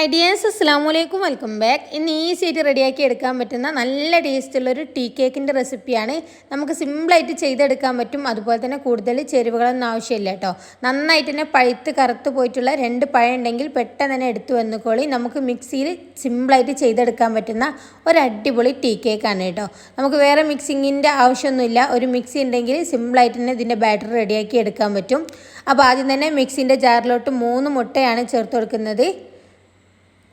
Hi dears അസ്സാം വലൈക്കും welcome back ഇന്ന് ഈസി ആയിട്ട് റെഡിയാക്കി എടുക്കാൻ പറ്റുന്ന നല്ല ടേസ്റ്റുള്ളൊരു ടീ കേക്കിന്റെ റെസിപ്പിയാണ് നമുക്ക് സിമ്പിളായിട്ട് ചെയ്തെടുക്കാൻ പറ്റും. അതുപോലെ തന്നെ കൂടുതൽ ചേരുവകളൊന്നും ആവശ്യമില്ല കേട്ടോ. നന്നായിട്ട് തന്നെ പഴുത്ത് കറുത്ത് പോയിട്ടുള്ള രണ്ട് പഴം ഉണ്ടെങ്കിൽ പെട്ടെന്ന് തന്നെ എടുത്തു വന്നുകൊള്ളി നമുക്ക് മിക്സിയിൽ സിമ്പിളായിട്ട് ചെയ്തെടുക്കാൻ പറ്റുന്ന ഒരു അടിപൊളി ടീ കേക്കാണ് കേട്ടോ. നമുക്ക് വേറെ മിക്സിങ്ങിന്റെ ആവശ്യമൊന്നുമില്ല. ഒരു മിക്സി ഉണ്ടെങ്കിൽ സിമ്പിളായിട്ട് തന്നെ ഇതിന്റെ ബാറ്റർ റെഡിയാക്കി എടുക്കാൻ പറ്റും. അപ്പോൾ ആദ്യം തന്നെ മിക്സിന്റെ ജാറിലോട്ട് മൂന്ന് മുട്ടയാണ് ചേർത്ത് കൊടുക്കുന്നത്.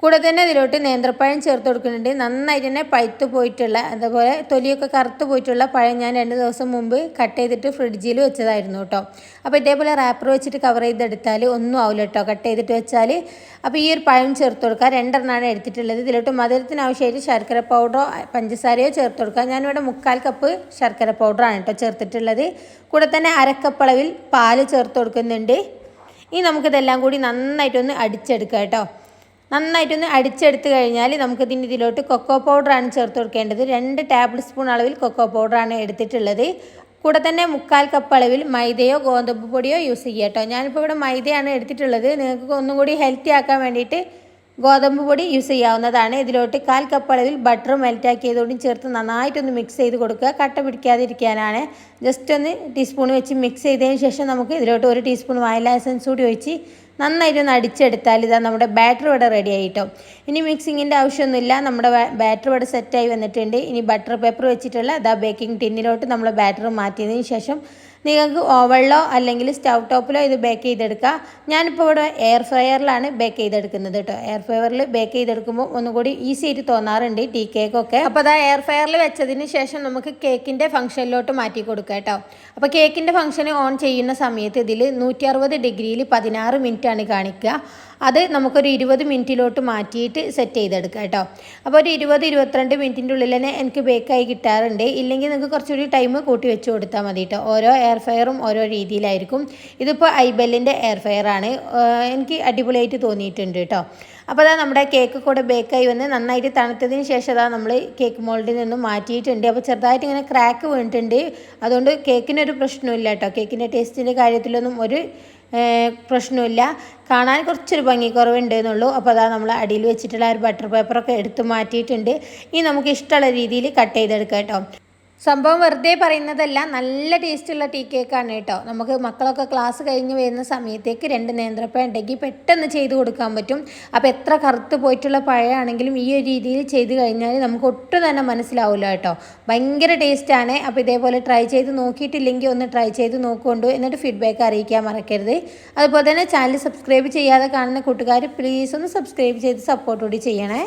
കൂടെ തന്നെ ഇതിലോട്ട് നേന്ത്രപ്പഴം ചേർത്ത് കൊടുക്കുന്നുണ്ട്. നന്നായിട്ട് തന്നെ പഴുത്ത് പോയിട്ടുള്ള അതുപോലെ തൊലിയൊക്കെ കറുത്ത് പോയിട്ടുള്ള പഴം ഞാൻ രണ്ട് ദിവസം മുമ്പ് കട്ട് ചെയ്തിട്ട് ഫ്രിഡ്ജിൽ വെച്ചതായിരുന്നു കേട്ടോ. അപ്പോൾ ഇതേപോലെ റാപ്പർ വെച്ചിട്ട് കവർ ചെയ്തെടുത്താൽ ഒന്നും ആവില്ല കേട്ടോ. കട്ട് ചെയ്തിട്ട് വെച്ചാൽ അപ്പോൾ ഈ ഒരു പഴം ചേർത്ത് കൊടുക്കുക. രണ്ടെണ്ണമാണ് എടുത്തിട്ടുള്ളത്. ഇതിലോട്ട് മധുരത്തിന് ആവശ്യമായിട്ട് ശർക്കര പൗഡറോ പഞ്ചസാരയോ ചേർത്ത് കൊടുക്കുക. ഞാനിവിടെ മുക്കാൽ കപ്പ് ശർക്കര പൗഡറാണ് കേട്ടോ ചേർത്തിട്ടുള്ളത്. കൂടെ തന്നെ അരക്കപ്പളവിൽ പാൽ ചേർത്ത് കൊടുക്കുന്നുണ്ട്. ഇനി നമുക്കിതെല്ലാം കൂടി നന്നായിട്ടൊന്ന് അടിച്ചെടുക്കാം കേട്ടോ. നന്നായിട്ടൊന്ന് അടിച്ചെടുത്ത് കഴിഞ്ഞാൽ നമുക്ക് ഇതിന് ഇതിലോട്ട് കൊക്കോ പൗഡറാണ് ചേർത്ത് കൊടുക്കേണ്ടത്. രണ്ട് ടേബിൾ സ്പൂൺ അളവിൽ കൊക്കോ പൗഡറാണ് എടുത്തിട്ടുള്ളത്. കൂടെ തന്നെ മുക്കാൽ കപ്പ് അളവിൽ മൈദയോ ഗോതമ്പ് പൊടിയോ യൂസ് ചെയ്യുക കേട്ടോ. ഞാനിപ്പോൾ ഇവിടെ മൈദയാണ് എടുത്തിട്ടുള്ളത്. നിങ്ങൾക്ക് ഒന്നും കൂടി ഹെൽത്തി ആക്കാൻ വേണ്ടിയിട്ട് ഗോതമ്പ് പൊടി യൂസ് ചെയ്യാവുന്നതാണ്. ഇതിലോട്ട് കാൽ കപ്പ് അളവിൽ ബട്ടർ മെൽറ്റാക്കിയതോടും ചേർത്ത് നന്നായിട്ടൊന്ന് മിക്സ് ചെയ്ത് കൊടുക്കുക. കട്ട പിടിക്കാതിരിക്കാനാണ്. ജസ്റ്റ് ഒന്ന് ടീസ്പൂൺ വെച്ച് മിക്സ് ചെയ്തതിന് ശേഷം നമുക്ക് ഇതിലോട്ട് ഒരു ടീസ്പൂൺ വാനില എസൻസ് കൂടി ഒഴിച്ച് നന്നായിട്ടൊന്ന് അടിച്ചെടുത്താൽ ഇതാ നമ്മുടെ ബാറ്റർ വട റെഡി ആയിട്ടോ. ഇനി മിക്സിങ്ങിന്റെ ആവശ്യമൊന്നുമില്ല. നമ്മുടെ ബാറ്റർ വട സെറ്റായി വന്നിട്ടുണ്ട്. ഇനി ബട്ടർ പേപ്പർ വെച്ചിട്ടുള്ള അതാ ബേക്കിംഗ് ടിന്നിലോട്ട് നമ്മൾ ബാറ്റർ മാറ്റിയതിന് ശേഷം നിങ്ങൾക്ക് ഓവളിലോ അല്ലെങ്കിൽ സ്റ്റൗ ടോപ്പിലോ ഇത് ബേക്ക് ചെയ്തെടുക്കുക ഞാനിപ്പോൾ ഇവിടെ എയർ ഫ്രയറിലാണ് ബേക്ക് ചെയ്തെടുക്കുന്നത് കേട്ടോ എയർ ഫ്രയറിൽ ബേക്ക് ചെയ്തെടുക്കുമ്പോൾ ഒന്നുകൂടി ഈസി ആയിട്ട് തോന്നാറുണ്ട് ടീ കേക്കൊക്കെ അപ്പോൾ അതാ എയർ ഫ്രയറിൽ വെച്ചതിന് ശേഷം നമുക്ക് കേക്കിന്റെ ഫംഗ്ഷനിലോട്ട് മാറ്റി കൊടുക്കുക കേട്ടോ അപ്പോൾ കേക്കിന്റെ ഫംഗ്ഷൻ ഓൺ ചെയ്യുന്ന സമയത്ത് ഇതിൽ നൂറ്റി ഡിഗ്രിയിൽ പതിനാറ് മിനിറ്റാണ് കാണിക്കുക. അത് നമുക്കൊരു ഇരുപത് മിനിറ്റിലോട്ട് മാറ്റിയിട്ട് സെറ്റ് ചെയ്തെടുക്കാം കേട്ടോ. അപ്പോൾ ഒരു ഇരുപത് ഇരുപത്തിരണ്ട് മിനിറ്റിന്റെ ഉള്ളിൽ തന്നെ എനിക്ക് ബേക്കായി കിട്ടാറുണ്ട്. ഇല്ലെങ്കിൽ നിങ്ങൾക്ക് കുറച്ചുകൂടി ടൈം കൂട്ടി വെച്ച് കൊടുത്താൽ മതി കേട്ടോ. ഓരോ എയർ ഫയറും ഓരോ രീതിയിലായിരിക്കും. ഇതിപ്പോൾ ഐബെല്ലിന്റെ എയർ ഫയർ ആണ്. എനിക്ക് അടിപൊളിയായിട്ട് തോന്നിയിട്ടുണ്ട് കേട്ടോ. അപ്പോൾ അതാ നമ്മുടെ കേക്ക് കൂടെ ബേക്കായി വന്ന് നന്നായിട്ട് തണുത്തതിന് ശേഷം അതാ നമ്മൾ കേക്ക് മോൾഡിൽ നിന്നും മാറ്റിയിട്ടുണ്ട്. അപ്പോൾ ചെറുതായിട്ട് ഇങ്ങനെ ക്രാക്ക് വീണിട്ടുണ്ട്. അതുകൊണ്ട് കേക്കിനൊരു പ്രശ്നമില്ല കേട്ടോ. കേക്കിന്റെ ടേസ്റ്റിന്റെ കാര്യത്തിലൊന്നും ഒരു പ്രശ്നമില്ല. കാണാൻ കുറച്ചൊരു ഭംഗി എന്നുള്ളൂ. അപ്പോൾ അതാ നമ്മൾ അടിയിൽ വെച്ചിട്ടുള്ള ഒരു ബട്ടർ പേപ്പറൊക്കെ എടുത്ത് മാറ്റിയിട്ടുണ്ട്. ഇനി നമുക്ക് ഇഷ്ടമുള്ള രീതിയിൽ കട്ട് ചെയ്തെടുക്കാം കേട്ടോ. സംഭവം വെറുതെ പറയുന്നതല്ല നല്ല ടേസ്റ്റുള്ള ടീ കേക്കാണ് കേട്ടോ. നമുക്ക് മക്കളൊക്കെ ക്ലാസ് കഴിഞ്ഞ് വരുന്ന സമയത്തേക്ക് രണ്ട് നേന്ത്രപ്പഴം ഉണ്ടെങ്കിൽ പെട്ടെന്ന് ചെയ്ത് കൊടുക്കാൻ പറ്റും. അപ്പോൾ എത്ര കറുത്ത് പോയിട്ടുള്ള പഴമാണെങ്കിലും ഈ ഒരു രീതിയിൽ ചെയ്ത് കഴിഞ്ഞാൽ നമുക്ക് ഒട്ടും തന്നെ മനസ്സിലാവില്ല കേട്ടോ. ഭയങ്കര ടേസ്റ്റാണ്. അപ്പോൾ ഇതേപോലെ ട്രൈ ചെയ്ത് നോക്കിയിട്ടില്ലെങ്കിൽ ഒന്ന് ട്രൈ ചെയ്ത് നോക്കുകൊണ്ടു എന്നിട്ട് ഫീഡ്ബാക്ക് അറിയിക്കാൻ മറക്കരുത്. അതുപോലെ തന്നെ ചാനൽ സബ്സ്ക്രൈബ് ചെയ്യാതെ കാണുന്ന കൂട്ടുകാർ പ്ലീസ് ഒന്ന് സബ്സ്ക്രൈബ് ചെയ്ത് സപ്പോർട്ട് കൂടി ചെയ്യണേ.